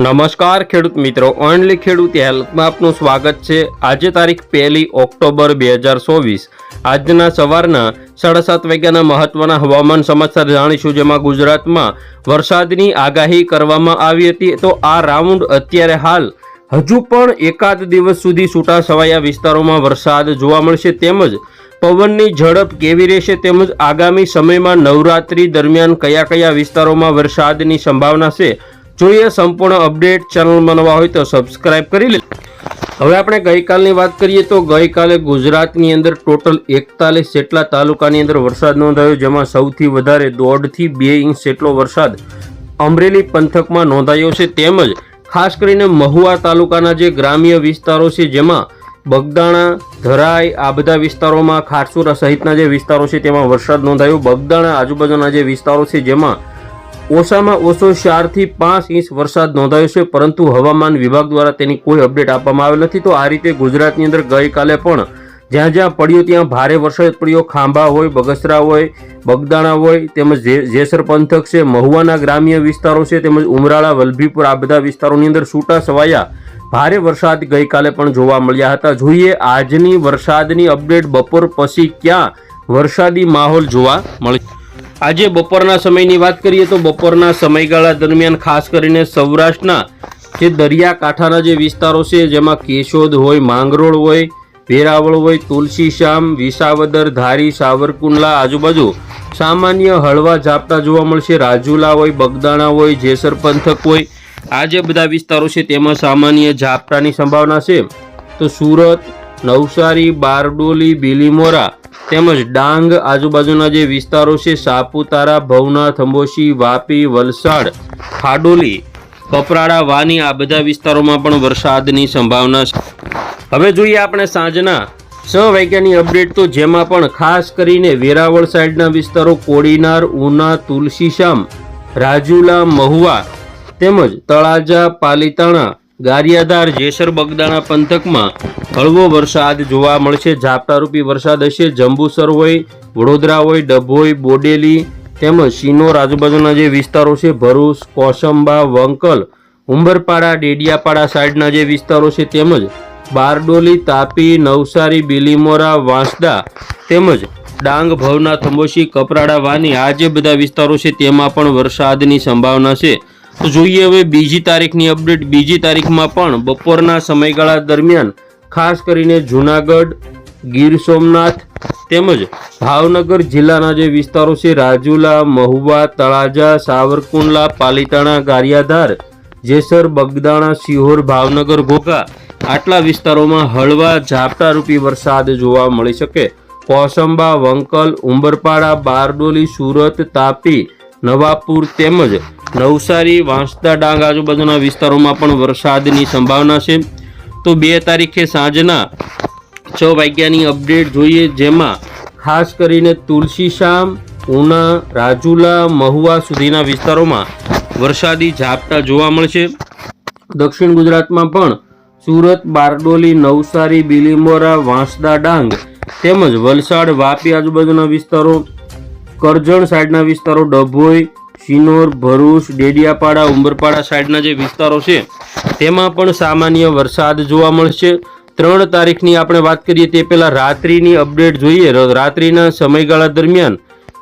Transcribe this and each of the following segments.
નમસ્કાર, ખેડૂત મિત્રો. ઓનલી ખેડૂત હેલ્થમાં આપનું સ્વાગત છે. આજે તારીખ પહેલી ઓક્ટોબર બે હજાર ચોવીસ. આજના સવારના સાડા સાત વાગ્યાના મહત્વના હવામાન સમાચાર જાણીશું, જેમાં ગુજરાતમાં વરસાદની આગાહી કરવામાં આવી હતી. તો આ રાઉન્ડ અત્યારે હાલ હજુ પણ એકાદ દિવસ સુધી છૂટા છવાયા વિસ્તારોમાં વરસાદ જોવા મળશે. તેમજ પવનની ઝડપ કેવી રહેશે તેમજ આગામી સમયમાં નવરાત્રી દરમિયાન કયા કયા વિસ્તારોમાં વરસાદની સંભાવના છે જોઈએ સંપૂર્ણ અપડેટ ચેનલમાં નવા હોય તો સબસ્ક્રાઇબ કરી લે. હવે આપણે ગઈકાલની વાત કરીએ તો ગઈકાલે ગુજરાતની અંદર ટોટલ એકતાલીસ જેટલા તાલુકાની અંદર વરસાદ નોંધાયો, જેમાં સૌથી વધારે દોઢથી બે ઇંચ જેટલો વરસાદ અમરેલી પંથકમાં નોંધાયો છે. તેમજ ખાસ કરીને મહુવા તાલુકાના જે ગ્રામ્ય વિસ્તારો છે, જેમાં બગદાણા, ધરાઈ આ બધા વિસ્તારોમાં ખારસુરા સહિતના જે વિસ્તારો છે, તેમાં વરસાદ નોંધાયો. બગદાણા આજુબાજુના જે વિસ્તારો છે, જેમાં ઓછામાં ઓછો ચારથી પાંચ ઇંચ વરસાદ નોંધાયો છે, પરંતુ હવામાન વિભાગ દ્વારા તેની કોઈ અપડેટ આપવામાં આવેલ નથી. તો આ રીતે ગુજરાતની અંદર ગઈકાલે પણ જ્યાં જ્યાં પડ્યો ત્યાં ભારે વરસાદ પડ્યો. ખાંભા હોય, બગસરા હોય, બગદાણા હોય, તેમજ જેસર પંથક છે, મહુવાના ગ્રામ્ય વિસ્તારો છે, તેમજ ઉમરાળા, વલભીપુર આ બધા વિસ્તારોની અંદર છૂટા છવાયા ભારે વરસાદ ગઈકાલે પણ જોવા મળ્યા હતા. જોઈએ આજની વરસાદની અપડેટ બપોર પછી ક્યાં વરસાદી માહોલ જોવા મળે આજે બપોરના સમયની વાત કરીએ તો બપોરના સમયગાળા દરમિયાન ખાસ કરીને સૌરાષ્ટ્રના જે દરિયાકાંઠાના જે વિસ્તારો છે, જેમાં કેશોદ હોય, માંગરોળ હોય, વેરાવળ હોય તુલસીશ્યામ વિસાવદર, ધારી, સાવરકુંડલા આજુબાજુ સામાન્ય હળવા ઝાપટા જોવા મળશે. રાજુલા હોય, બગદાણા હોય, જેસર પંથક હોય, આ જે બધા વિસ્તારો છે તેમાં સામાન્ય ઝાપટાની સંભાવના છે. તો સુરત, નવસારી, બારડોલી, બિલીમોરા તેમજ ડાંગ આજુબાજુના જે વિસ્તારો છે, સાપુતારા, ભવનાથ, અંબોશી, વાપી, વલસાડ, ખાડોલી, કપરાડા, વાની આ બધા વિસ્તારોમાં પણ વરસાદની સંભાવના છે. હવે જોઈએ આપણે સાંજના છ વાગ્યાની અપડેટ તો જેમાં પણ ખાસ કરીને વેરાવળ સાઈડના વિસ્તારો કોડીનાર, ઉના તુલસીશ્યામ રાજુલા, મહુવા તેમજ તળાજા, પાલીતાણા ગારિયાધાર જેસર બગદાણા પંથકમાં હળવો વરસાદ જોવા મળશે. ઝાપટારૂપી વરસાદ હશે. જંબુસર હોય, વડોદરા હોય, ડભોઈ, બોડેલી તેમજ શિનોર આજુબાજુના જે વિસ્તારો છે, ભરૂચ, કોસંબા, વંકલ, ઉંબરપાડા, ડેડિયાપાડા સાઈડના જે વિસ્તારો છે તેમજ બારડોલી, તાપી, નવસારી, બિલીમોરા, વાંસદા તેમજ ડાંગ ભવના થંબોશી કપરાડા, વાની આ જે બધા વિસ્તારો છે તેમાં પણ વરસાદની સંભાવના છે. તો જોઈએ હવે બીજી તારીખની અપડેટ. બીજી તારીખમાં પણ બપોરના સમયગાળા દરમિયાન ખાસ કરીને જુનાગઢ, ગીર સોમનાથ તેમજ ભાવનગર જિલ્લાના જે વિસ્તારો છે, રાજુલા, મહુવા, તળાજા, સાવરકુંડલા, પાલીતાણા, ગારિયાધાર, જેસર, બગદાણા સિહોર ભાવનગર, ઘોઘા આટલા વિસ્તારોમાં હળવા ઝાપટારૂપી વરસાદ જોવા મળી શકે. કોસંબા, વંકલ, ઉંબરપાડા, બારડોલી, સુરત, તાપી, નવાપુર તેમજ નવસારી, વાંસદા, ડાંગ આજુબાજુના વિસ્તારોમાં પણ વરસાદની સંભાવના છે. તો બે તારીખે સાંજના છ વાગ્યાની અપડેટ જોઈએ, જેમાં ખાસ કરીને તુલસીશામ, ઉના, રાજુલા, મહુવા સુધીના વિસ્તારોમાં વરસાદી ઝાપટા જોવા મળશે. દક્ષિણ ગુજરાતમાં પણ સુરત, બારડોલી, નવસારી, બિલીમોરા, વાંસદા, ડાંગ તેમજ વલસાડ, વાપી આજુબાજુના વિસ્તારો, કરજણ સાઈડના વિસ્તારો, ડભોઈ શિનોર, ભરૂચ, ડેડિયાપાડા, ઉંબરપાડા સાઈડના જે વિસ્તારો છે, તેમાં પણ સામાન્ય વરસાદ જોવા મળશે. ત્રણ તારીખની આપણે વાત કરીએ તે પહેલાં રાત્રિની અપડેટ જોઈએ. રાત્રિના સમયગાળા દરમિયાન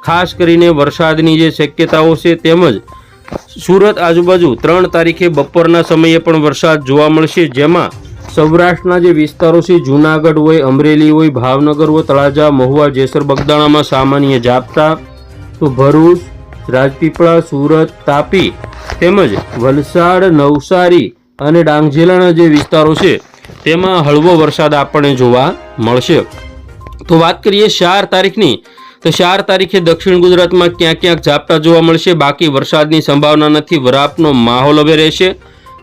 ખાસ કરીને વરસાદની જે શક્યતાઓ છે તેમજ સુરત આજુબાજુ ત્રણ તારીખે બપોરના સમયે પણ વરસાદ જોવા મળશે. જેમાં સૌરાષ્ટ્રના જે વિસ્તારો છે, જૂનાગઢ હોય, અમરેલી હોય, ભાવનગર હોય, તળાજા, મહુવા, જેસર, બગદાણામાં સામાન્ય ઝાપટા. તો ભરૂચ રાજપીપળા, સુરત, તાપી તેમજ વલસાડ, નવસારી અને ડાંગ જિલ્લાના જે વિસ્તારો છે, તેમાં હળવો વરસાદ આપણને જોવા મળશે. તો વાત કરીએ ચાર તારીખની, તો ચાર તારીખે દક્ષિણ ગુજરાતમાં ક્યાંક ક્યાંક ઝાપટા જોવા મળશે, બાકી વરસાદની સંભાવના નથી, વરાપનો માહોલ હવે રહેશે.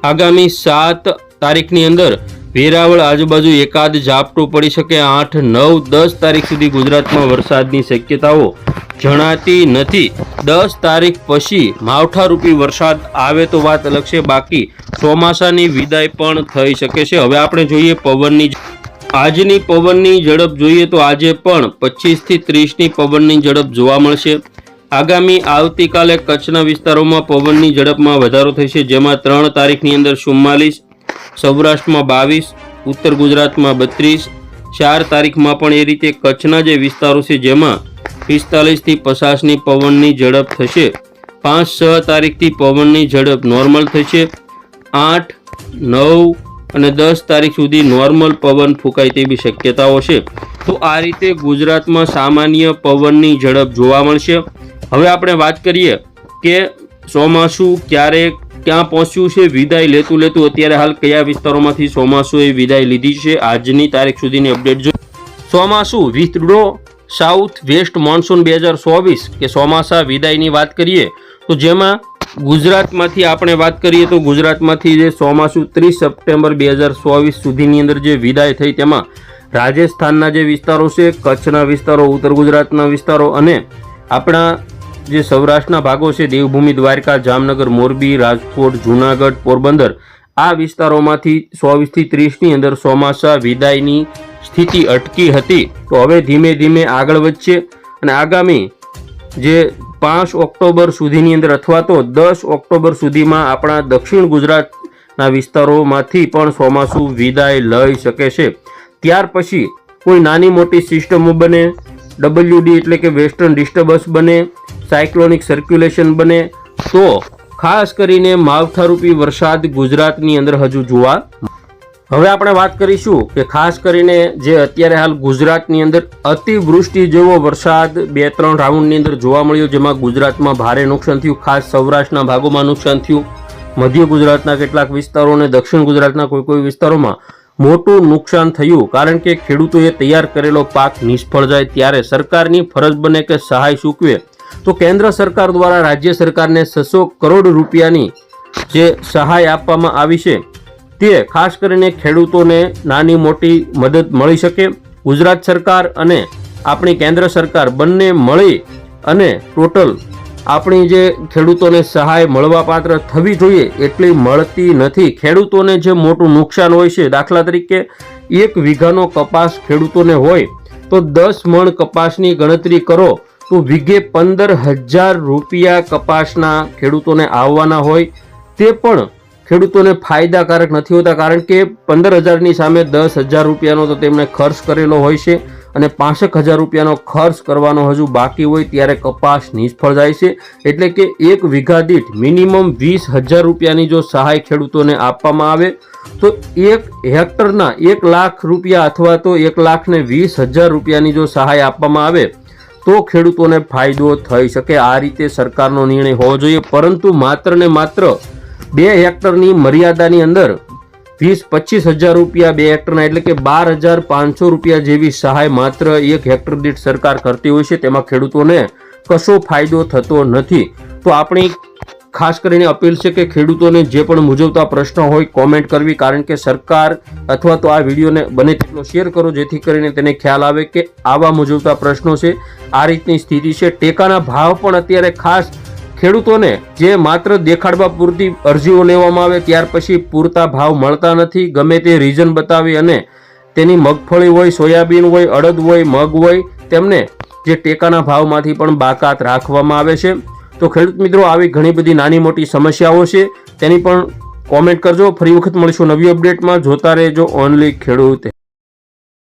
આગામી સાત તારીખની અંદર વેરાવળ આજુબાજુ એકાદ ઝાપટું પડી શકે, આઠ, નવ, દસ તારીખ સુધી ગુજરાતમાં વરસાદની શક્યતાઓ જણાતી નથી. દસ તારીખ પછી માવઠારૂપી વરસાદ આવે તો વાત અલગ છે. બાકી ચોમાસાની વિદાય પણ થઈ શકે છે. હવે આપણે જોઈએ પવનની આજની પવનની ઝડપ જોઈએ તો આજે પણ પચીસથી ત્રીસની પવનની ઝડપ જોવા મળશે. આગામી આવતીકાલે કચ્છના વિસ્તારોમાં પવનની ઝડપમાં વધારો થશે. જેમાં ત્રણ તારીખની અંદર ચુમ્માલીસ, સૌરાષ્ટ્રમાં બાવીસ, ઉત્તર ગુજરાતમાં બત્રીસ, ચાર તારીખમાં પણ એ રીતે કચ્છના જે વિસ્તારો છે જેમાં પિસ્તાલીસથી પચાસની પવનની ઝડપ થશે. પાંચ છ તારીખથી પવનની ઝડપ નોર્મલ થશે. આઠ, નવ અને દસ તારીખ સુધી નોર્મલ પવન ફૂંકાય તેવી શક્યતાઓ છે. તો આ રીતે ગુજરાતમાં સામાન્ય પવનની ઝડપ જોવા મળશે. હવે આપણે વાત કરીએ કે ચોમાસું ક્યારે, ક્યાં પહોંચ્યું છે, વિદાય લેતું લેતું અત્યારે હાલ કયા વિસ્તારોમાંથી ચોમાસુએ વિદાય લીધી છે, આજની તારીખ સુધીની અપડેટ જો ચોમાસું વિથડ્રો સાઉથ વેસ્ટ મોન્સૂન બે હજાર ચોવીસ કે ચોમાસા વિદાયની વાત કરીએ, તો જેમાં ગુજરાતમાંથી આપણે વાત કરીએ તો ગુજરાતમાંથી જે ચોમાસું ત્રીસ સપ્ટેમ્બર બે હજાર ચોવીસ સુધીની અંદર જે વિદાય થઈ, તેમાં રાજસ્થાનના જે વિસ્તારો છે, કચ્છના વિસ્તારો, ઉત્તર ગુજરાતના વિસ્તારો અને આપણા જે સૌરાષ્ટ્રના ભાગો છે, દેવભૂમિ, દ્વારકા, જામનગર, મોરબી, રાજકોટ, જૂનાગઢ, પોરબંદર, આ વિસ્તારોમાંથી ચોવીસથી ત્રીસની અંદર ચોમાસા વિદાયની સ્થિતિ અટકી હતી, તો હવે ધીમે ધીમે આગળ વધશે અને આગામી જે પાંચ ઓક્ટોબર સુધીની અંદર અથવા તો દસ ઓક્ટોબર સુધીમાં આપણા દક્ષિણ ગુજરાતના વિસ્તારોમાંથી પણ ચોમાસું વિદાય લઈ શકે છે. ત્યાર પછી કોઈ નાની મોટી સિસ્ટમો બને ડબલ્યુડી એટલે કે વેસ્ટર્ન ડિસ્ટર્બન્સ બને, સાયક્લોનિક સર્ક્યુલેશન બને, તો ખાસ કરીને માવઠારૂપી વરસાદ ગુજરાતની અંદર હજુ જોવા હવે આપણે વાત કરીશું કે ખાસ કરીને જે અત્યારે હાલ ગુજરાતની અંદર અતિવૃષ્ટિ જેવો વરસાદ બે ત્રણ રાઉન્ડની અંદર જોવા મળ્યો, જેમાં ગુજરાતમાં ભારે નુકસાન થયું. ખાસ સૌરાષ્ટ્રના ભાગોમાં નુકસાન થયું. મધ્ય ગુજરાતના કેટલાક વિસ્તારો અને દક્ષિણ ગુજરાતના કોઈ કોઈ વિસ્તારોમાં મોટું નુકસાન થયું. કારણ કે ખેડૂતોએ તૈયાર કરેલો પાક નિષ્ફળ જાય ત્યારે સરકારની ફરજ બને કે સહાય ચૂકવે તો કેન્દ્ર સરકાર દ્વારા રાજ્ય સરકારને છસો કરોડ રૂપિયાની જે સહાય આપવામાં આવી છે તે ખાસ કરીને ખેડૂતોને નાની મોટી મદદ મળી શકે. ગુજરાત સરકાર અને આપણી કેન્દ્ર સરકાર બંને મળી અને ટોટલ આપણી જે ખેડૂતોને સહાય મળવાપાત્ર થવી જોઈએ એટલી મળતી નથી. ખેડૂતોને જે મોટું નુકસાન હોય છે દાખલા તરીકે એક વીઘાનો કપાસ ખેડૂતોને હોય તો દસ મણ કપાસની ગણતરી કરો તો વીઘે પંદર હજાર રૂપિયા કપાસના ખેડૂતોને આવવાના હોય. તે પણ ખેડૂતોને ફાયદાકારક નથી હોતા કારણ કે પંદર હજારની સામે દસ હજાર રૂપિયાનો તો તેમણે ખર્ચ કરેલો હોય છે અને પાંસઠ હજાર રૂપિયાનો ખર્ચ કરવાનો હજુ બાકી હોય ત્યારે કપાસ નિષ્ફળ જાય છે. એટલે કે એક વીઘા દીઠ મિનિમમ વીસ હજાર રૂપિયાની જો સહાય ખેડૂતોને આપવામાં આવે, તો એક હેક્ટરના એક લાખ રૂપિયા અથવા તો એક લાખને વીસ હજાર રૂપિયાની જો સહાય આપવામાં આવે, તો ખેડૂતોને ફાયદો થઈ શકે. આ રીતે સરકારનો નિર્ણય હોવો જોઈએ, પરંતુ માત્ર ને માત્ર બે હેક્ટરની મર્યાદાની અંદર વીસ પચીસ હજાર રૂપિયા બે હેક્ટરના, એટલે કે બાર હજાર પાંચસો રૂપિયા જેવી સહાય માત્ર એક હેક્ટર દીઠ સરકાર કરતી હોય છે. તેમાં ખેડૂતોને કશો ફાયદો થતો નથી. તો આપણી ખાસ કરીને અપીલ છે કે ખેડૂતોને જે પણ મૂંઝવતા પ્રશ્નો હોય, કોમેન્ટ કરવી. કારણ કે સરકાર અથવા તો આ વિડીયોને બને તેટલો શેર કરો, જેથી કરીને તેને ખ્યાલ આવે કે આવા મુજવતા પ્રશ્નો છે. આ રીતની સ્થિતિ છે. ટેકાના ભાવ પણ અત્યારે ખાસ ખેડૂતોને જે માત્ર દેખાડવા પૂરતી અરજીઓ લેવામાં આવે ત્યાર પછી પૂરતા ભાવ મળતા નથી, ગમે તે રીઝન બતાવી અને તેની મગફળી હોય, સોયાબીન હોય, અડદ હોય, મગ હોય, તેમને જે ટેકાના ભાવમાંથી પણ બાકાત રાખવામાં આવે છે. તો ખેડૂત મિત્રો, આવી ઘણી બધી નાની મોટી સમસ્યાઓ છે. તેની પણ કોમેન્ટ કરજો. ફરી વખત મળીશું નવી અપડેટમાં જોતા રહેજો ઓનલી ખેડૂત.